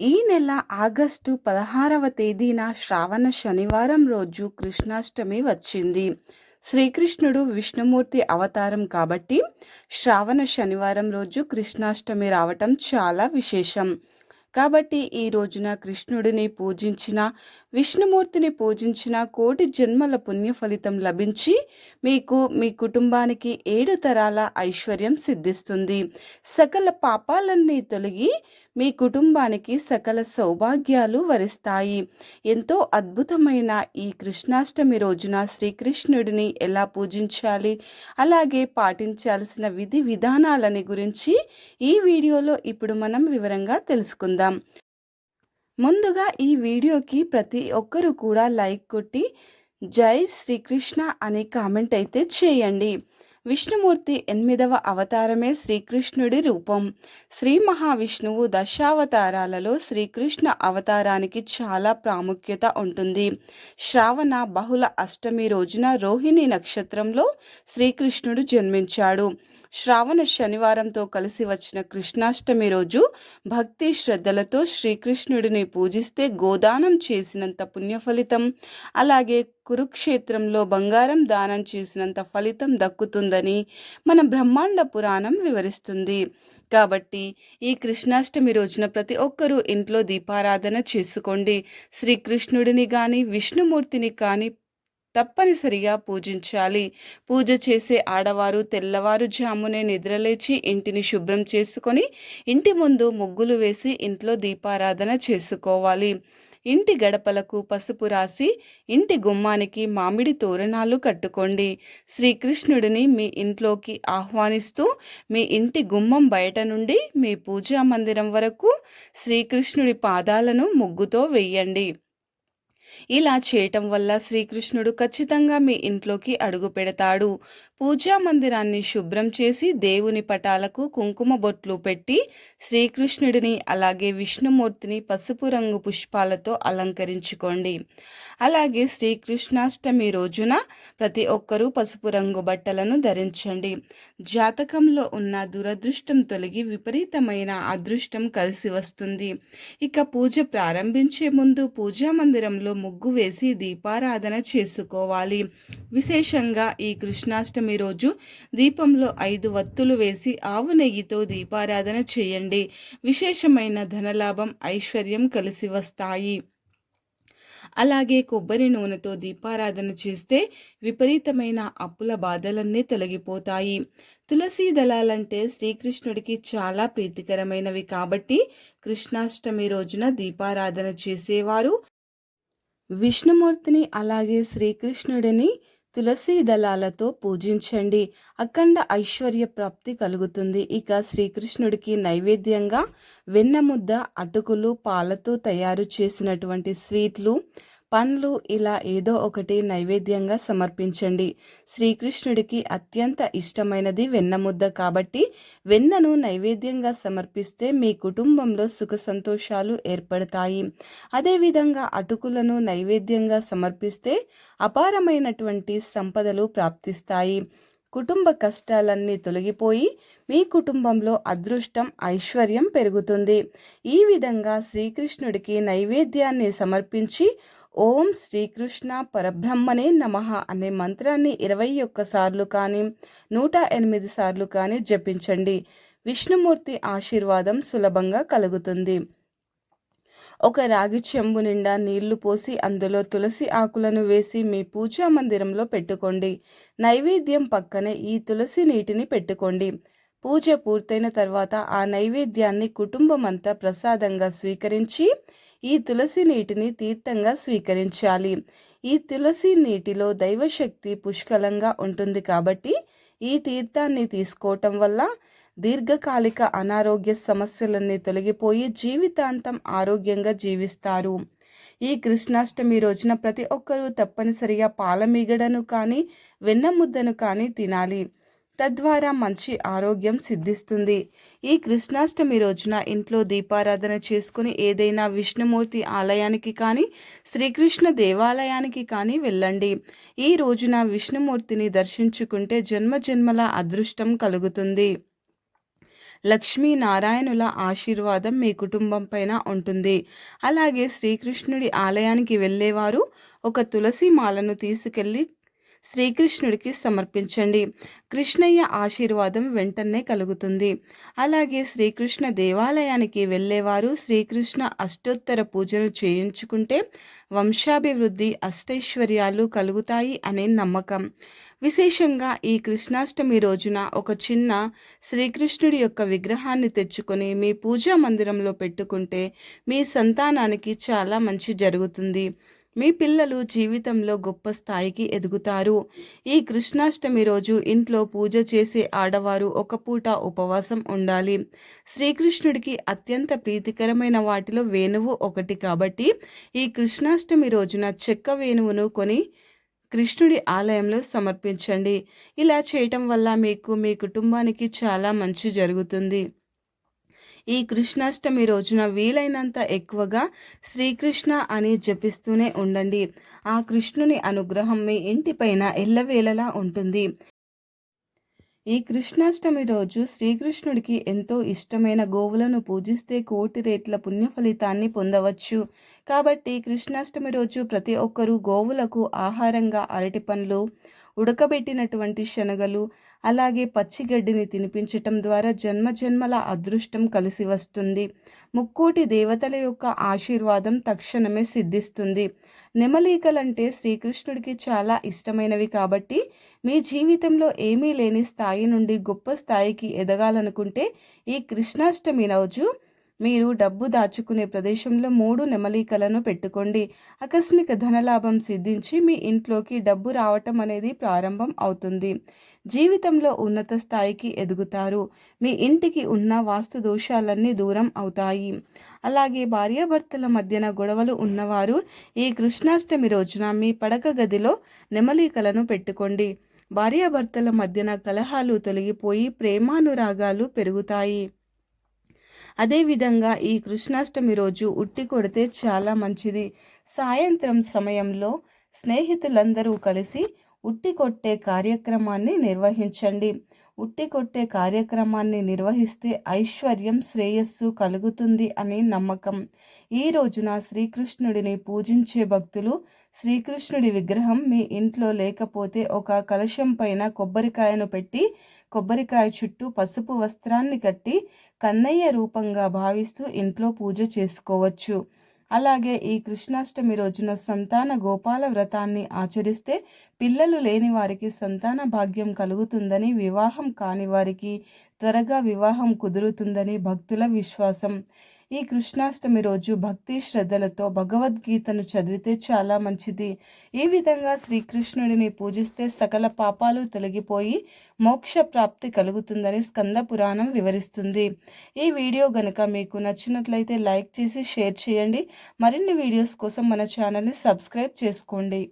ఈ నెల ఆగస్టు పదహారవ తేదీన శ్రావణ శనివారం రోజు కృష్ణాష్టమి వచ్చింది. శ్రీకృష్ణుడు విష్ణుమూర్తి అవతారం కాబట్టి శ్రావణ శనివారం రోజు కృష్ణాష్టమి రావటం చాలా విశేషం. కాబట్టి ఈ రోజున కృష్ణుడిని పూజించిన విష్ణుమూర్తిని పూజించిన కోటి జన్మల పుణ్య ఫలితం లభించి మీకు మీ కుటుంబానికి ఏడు తరాల ఐశ్వర్యం సిద్ధిస్తుంది. సకల పాపాలన్నీ తొలగి మీ కుటుంబానికి సకల సౌభాగ్యాలు వరిస్తాయి. ఎంతో అద్భుతమైన ఈ కృష్ణాష్టమి రోజున శ్రీకృష్ణుడిని ఎలా పూజించాలి? అలాగే పాటించాల్సిన విధి విధానాలని గురించి ఈ వీడియోలో ఇప్పుడు మనం వివరంగా తెలుసుకుందాం. ముందుగా ఈ వీడియోకి ప్రతి ఒక్కరూ కూడా లైక్ కొట్టి జై శ్రీకృష్ణ అనే కామెంట్ అయితే చేయండి. విష్ణుమూర్తి ఎనిమిదవ అవతారమే శ్రీకృష్ణుడి రూపం. శ్రీ మహావిష్ణువు దశావతారాలలో శ్రీకృష్ణ అవతారానికి చాలా ప్రాముఖ్యత ఉంటుంది. శ్రావణ బహుళ అష్టమి రోజున రోహిణి నక్షత్రంలో శ్రీకృష్ణుడు జన్మించాడు. శ్రావణ శనివారంతో కలిసి వచ్చిన కృష్ణాష్టమి రోజు భక్తి శ్రద్ధలతో శ్రీకృష్ణుడిని పూజిస్తే గోదానం చేసినంత పుణ్యఫలితం అలాగే కురుక్షేత్రంలో బంగారం దానం చేసినంత ఫలితం దక్కుతుందని మన బ్రహ్మాండ పురాణం వివరిస్తుంది. కాబట్టి ఈ కృష్ణాష్టమి రోజున ప్రతి ఒక్కరూ ఇంట్లో దీపారాధన చేసుకోండి. శ్రీకృష్ణుడిని కానీ విష్ణుమూర్తిని కానీ తప్పనిసరిగా పూజించాలి. పూజ చేసే ఆడవారు తెల్లవారు జామునే నిద్రలేచి ఇంటిని శుభ్రం చేసుకొని ఇంటి ముందు ముగ్గులు వేసి ఇంట్లో దీపారాధన చేసుకోవాలి. ఇంటి గడపలకు పసుపు రాసి ఇంటి గుమ్మానికి మామిడి తోరణాలు కట్టుకోండి. శ్రీకృష్ణుడిని మీ ఇంట్లోకి ఆహ్వానిస్తూ మీ ఇంటి గుమ్మం బయట నుండి మీ పూజా మందిరం వరకు శ్రీకృష్ణుడి పాదాలను ముగ్గుతో వెయ్యండి ఇలా చేయటం వల్ల శ్రీకృష్ణుడు ఖచ్చితంగా మీ ఇంట్లోకి అడుగు పెడతాడు. పూజా మందిరాన్ని శుభ్రం చేసి దేవుని పటాలకు కుంకుమ బొట్లు పెట్టి శ్రీకృష్ణుడిని అలాగే విష్ణుమూర్తిని పసుపు రంగు పుష్పాలతో అలంకరించుకోండి. అలాగే శ్రీకృష్ణాష్టమి రోజున ప్రతి ఒక్కరూ పసుపు రంగు బట్టలను ధరించండి. జాతకంలో ఉన్న దురదృష్టం తొలగి విపరీతమైన అదృష్టం కలిసి వస్తుంది. ఇక పూజ ప్రారంభించే ముందు పూజా మందిరంలో ముగ్గు వేసి దీపారాధన చేసుకోవాలి. విశేషంగా ఈ కృష్ణాష్టమి రోజు దీపంలో ఐదు వత్తులు వేసి ఆవు నెయ్యితో దీపారాధన చేయండి. విశేషమైన ధనలాభం ఐశ్వర్యం కలిసి వస్తాయి. అలాగే కొబ్బరి నూనెతో దీపారాధన చేస్తే విపరీతమైన అప్పుల బాధలన్నీ తొలగిపోతాయి. తులసీ దళాలంటే శ్రీకృష్ణుడికి చాలా ప్రీతికరమైనవి కాబట్టి కృష్ణాష్టమి రోజున దీపారాధన చేసేవారు విష్ణుమూర్తిని అలాగే శ్రీకృష్ణుడిని తులసీ దళాలతో పూజించండి. అఖండ ఐశ్వర్య ప్రాప్తి కలుగుతుంది. ఇక శ్రీకృష్ణుడికి నైవేద్యంగా వెన్నముద్ద అటుకులు పాలతో తయారు చేసినటువంటి స్వీట్లు పండ్లు ఇలా ఏదో ఒకటి నైవేద్యంగా సమర్పించండి. శ్రీకృష్ణుడికి అత్యంత ఇష్టమైనది వెన్నముద్ద కాబట్టి వెన్నను నైవేద్యంగా సమర్పిస్తే మీ కుటుంబంలో సుఖ సంతోషాలు ఏర్పడతాయి. అదేవిధంగా అటుకులను నైవేద్యంగా సమర్పిస్తే అపారమైనటువంటి సంపదలు ప్రాప్తిస్తాయి. కుటుంబ కష్టాలన్నీ తొలగిపోయి మీ కుటుంబంలో అదృష్టం ఐశ్వర్యం పెరుగుతుంది. ఈ విధంగా శ్రీకృష్ణుడికి నైవేద్యాన్ని సమర్పించి ఓం శ్రీకృష్ణ పరబ్రహ్మనే నమ అనే మంత్రాన్ని ఇరవై ఒక్కసార్లు కానీ నూట ఎనిమిది సార్లు కానీ జపించండి. విష్ణుమూర్తి ఆశీర్వాదం సులభంగా కలుగుతుంది. ఒక రాగి చెంబు నిండా నీళ్ళు పోసి అందులో తులసి ఆకులను వేసి మీ పూజా మందిరంలో పెట్టుకోండి. నైవేద్యం పక్కనే ఈ తులసి నీటిని పెట్టుకోండి. పూజ పూర్తయిన తర్వాత ఆ నైవేద్యాన్ని కుటుంబమంతా ప్రసాదంగా స్వీకరించి ఈ తులసి నీటిని తీర్థంగా స్వీకరించాలి. ఈ తులసి నీటిలో దైవశక్తి పుష్కలంగా ఉంటుంది కాబట్టి ఈ తీర్థాన్ని తీసుకోవటం వల్ల దీర్ఘకాలిక అనారోగ్య సమస్యలన్నీ తొలగిపోయి జీవితాంతం ఆరోగ్యంగా జీవిస్తారు. ఈ కృష్ణాష్టమి రోజున ప్రతి ఒక్కరూ తప్పనిసరిగా పాలమీగడను కానీ వెన్న ముద్దను కానీ తినాలి. తద్వారా మంచి ఆరోగ్యం సిద్ధిస్తుంది. ఈ కృష్ణాష్టమి రోజున ఇంట్లో దీపారాధన చేసుకుని ఏదైనా విష్ణుమూర్తి ఆలయానికి కానీ శ్రీకృష్ణ దేవాలయానికి కానీ వెళ్ళండి. ఈ రోజున విష్ణుమూర్తిని దర్శించుకుంటే జన్మ జన్మల అదృష్టం కలుగుతుంది. లక్ష్మీనారాయణుల ఆశీర్వాదం మీ కుటుంబం పైన ఉంటుంది. అలాగే శ్రీకృష్ణుడి ఆలయానికి వెళ్ళేవారు ఒక తులసి మాలను తీసుకెళ్ళి శ్రీకృష్ణుడికి సమర్పించండి. కృష్ణయ్య ఆశీర్వాదం వెంటనే కలుగుతుంది. అలాగే శ్రీకృష్ణ దేవాలయానికి వెళ్ళేవారు శ్రీకృష్ణ అష్టోత్తర పూజను చేయించుకుంటే వంశాభివృద్ధి అష్టైశ్వర్యాలు కలుగుతాయి అనే నమ్మకం. విశేషంగా ఈ కృష్ణాష్టమి రోజున ఒక చిన్న శ్రీకృష్ణుడి యొక్క విగ్రహాన్ని తెచ్చుకొని మీ పూజా మందిరంలో పెట్టుకుంటే మీ సంతానానికి చాలా మంచి జరుగుతుంది. మీ పిల్లలు జీవితంలో గొప్ప స్థాయికి ఎదుగుతారు. ఈ కృష్ణాష్టమి రోజు ఇంట్లో పూజ చేసే ఆడవారు ఒక పూట ఉపవాసం ఉండాలి. శ్రీకృష్ణుడికి అత్యంత ప్రీతికరమైన వాటిలో వేణువు ఒకటి కాబట్టి ఈ కృష్ణాష్టమి రోజున చెక్క వేణువును కొని కృష్ణుడి ఆలయంలో సమర్పించండి. ఇలా చేయటం వల్ల మీకు మీ కుటుంబానికి చాలా మంచి జరుగుతుంది. ఈ కృష్ణాష్టమి రోజున వీలైనంత ఎక్కువగా శ్రీకృష్ణ అని జపిస్తూనే ఉండండి. ఆ కృష్ణుని అనుగ్రహం మీ ఇంటిపైన ఎల్లవేళలా ఉంటుంది. ఈ కృష్ణాష్టమి రోజు శ్రీకృష్ణుడికి ఎంతో ఇష్టమైన గోవులను పూజిస్తే కోటి రేట్ల పుణ్య ఫలితాన్ని పొందవచ్చు. కాబట్టి కృష్ణాష్టమి రోజు ప్రతి ఒక్కరూ గోవులకు ఆహారంగా అరటి పండ్లు ఉడకబెట్టినటువంటి శనగలు అలాగే పచ్చిగడ్డిని తినిపించటం ద్వారా జన్మ జన్మల అదృష్టం కలిసి వస్తుంది. ముక్కోటి దేవతల యొక్క ఆశీర్వాదం తక్షణమే సిద్ధిస్తుంది. నెమలీకలంటే శ్రీకృష్ణుడికి చాలా ఇష్టమైనవి కాబట్టి మీ జీవితంలో ఏమీ లేని స్థాయి నుండి గొప్ప స్థాయికి ఎదగాలనుకుంటే ఈ కృష్ణాష్టమి రోజు మీరు డబ్బు దాచుకునే ప్రదేశంలో మూడు నెమలికలను పెట్టుకోండి. ఆకస్మిక ధనలాభం సిద్ధించి మీ ఇంట్లోకి డబ్బు రావటం అనేది ప్రారంభం అవుతుంది. జీవితంలో ఉన్నత స్థాయికి ఎదుగుతారు. మీ ఇంటికి ఉన్న వాస్తు దోషాలన్నీ దూరం అవుతాయి. అలాగే భార్యాభర్తల మధ్యన గొడవలు ఉన్నవారు ఈ కృష్ణాష్టమి రోజున మీ పడక గదిలో నెమలికలను పెట్టుకోండి. భార్యాభర్తల మధ్యన కలహాలు తొలగిపోయి ప్రేమానురాగాలు పెరుగుతాయి. అదేవిధంగా ఈ కృష్ణాష్టమి రోజు ఉట్టి కొడితే చాలా మంచిది. సాయంత్రం సమయంలో స్నేహితులందరూ కలిసి ఉట్టి కొట్టే కార్యక్రమాన్ని నిర్వహించండి. ఉట్టి కొట్టే కార్యక్రమాన్ని నిర్వహిస్తే ఐశ్వర్యం శ్రేయస్సు కలుగుతుంది అని నమ్మకం. ఈ రోజున శ్రీకృష్ణుడిని పూజించే భక్తులు శ్రీకృష్ణుడి విగ్రహం మీ ఇంట్లో లేకపోతే ఒక కలశం పైన కొబ్బరికాయను పెట్టి కొబ్బరికాయ చుట్టూ పసుపు వస్త్రాన్ని కట్టి కన్నయ్య రూపంగా భావిస్తూ ఇంట్లో పూజ చేసుకోవచ్చు. అలాగే ఈ కృష్ణాష్టమి రోజున సంతాన గోపాల వ్రతాన్ని ఆచరిస్తే పిల్లలు లేని వారికి సంతాన భాగ్యం కలుగుతుందని వివాహం కాని వారికి త్వరగా వివాహం కుదురుతుందని భక్తుల విశ్వాసం. ఈ కృష్ణాష్టమి రోజు భక్తి శ్రద్ధలతో భగవద్గీతను చదివితే చాలా మంచిది. ఈ విధంగా శ్రీకృష్ణుడిని పూజిస్తే సకల పాపాలు తొలగిపోయి మోక్ష ప్రాప్తి కలుగుతుందని స్కంద పురాణం వివరిస్తుంది. ఈ వీడియో గనుక మీకు నచ్చినట్లయితే లైక్ చేసి షేర్ చేయండి. మరిన్ని వీడియోస్ కోసం మన ఛానల్ని సబ్స్క్రైబ్ చేసుకోండి.